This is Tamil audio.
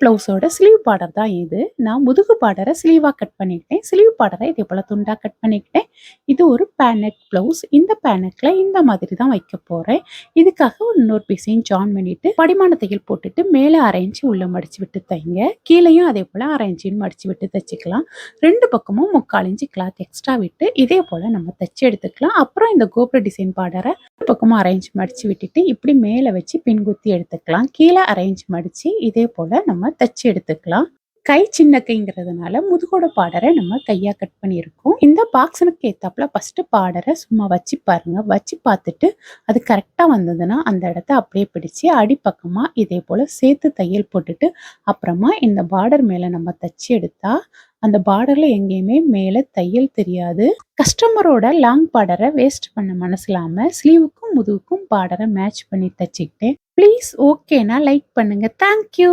ப்ளவுஸோட ஸ்லீவ் பார்டர் தான் இது. நான் முதுகு பார்டரை ஸ்லீவாக கட் பண்ணிக்கிட்டேன். ஸ்லீவ் பார்டரை இதே போல் துண்டாக கட் பண்ணிக்கிட்டேன். இது ஒரு பேனக் ப்ளவுஸ் இந்த பேனக்கில் இந்த மாதிரி தான் வைக்க போகிறேன் இதுக்காக ஒரு இன்னொரு பீஸையும் ஜாயின் பண்ணிவிட்டு படிமான தையல் போட்டுட்டு மேலே அரைஞ்சி உள்ளே மடித்து விட்டு தைங்க. கீழேயும் அதே போல் அரைஞ்சின்னு மடித்து விட்டு தைச்சிக்கலாம். ரெண்டு பக்கமும் முக்கால் இன்ச்சு கிளாத் எக்ஸ்ட்ரா விட்டு இதே போல் நம்ம தைச்சி எடுத்துக்கலாம். அப்புறம் இந்த கோபுர டிசைன் பார்டரை ரெண்டு பக்கமும் அரேஞ்ச் மடித்து விட்டுட்டு இப்படி மேலே வச்சு பின்குத்தி எடுத்துக்கலாம். கீழே அரேஞ்ச் மடித்து இதே போல் நம்ம தைச்சி எடுத்துக்கலாம். கை சின்ன கைங்கிறதுனால முதுகோட பாடரை நம்ம கையாக கட் பண்ணியிருக்கோம். இந்த பாக்ஸனுக்கு ஏத்தாப்புல ஃபஸ்ட்டு பாடரை சும்மா வச்சு பாருங்க. வச்சு பார்த்துட்டு அது கரெக்டாக வந்ததுன்னா அந்த இடத்த அப்படியே பிடிச்சி அடிப்பக்கமாக இதே போல் சேர்த்து தையல் போட்டுட்டு அப்புறமா இந்த பார்டர் மேலே நம்ம தச்சு எடுத்தா அந்த பார்டரில் எங்கேயுமே மேலே தையல் தெரியாது. கஸ்டமரோட லாங் பார்டரை வேஸ்ட் பண்ண மனசில்லாமல் ஸ்லீவுக்கும் முதுகுக்கும் பார்டரை மேட்ச் பண்ணி தச்சுக்கிட்டேன். ப்ளீஸ் ஓகேனா லைக் பண்ணுங்கள் தேங்க்யூ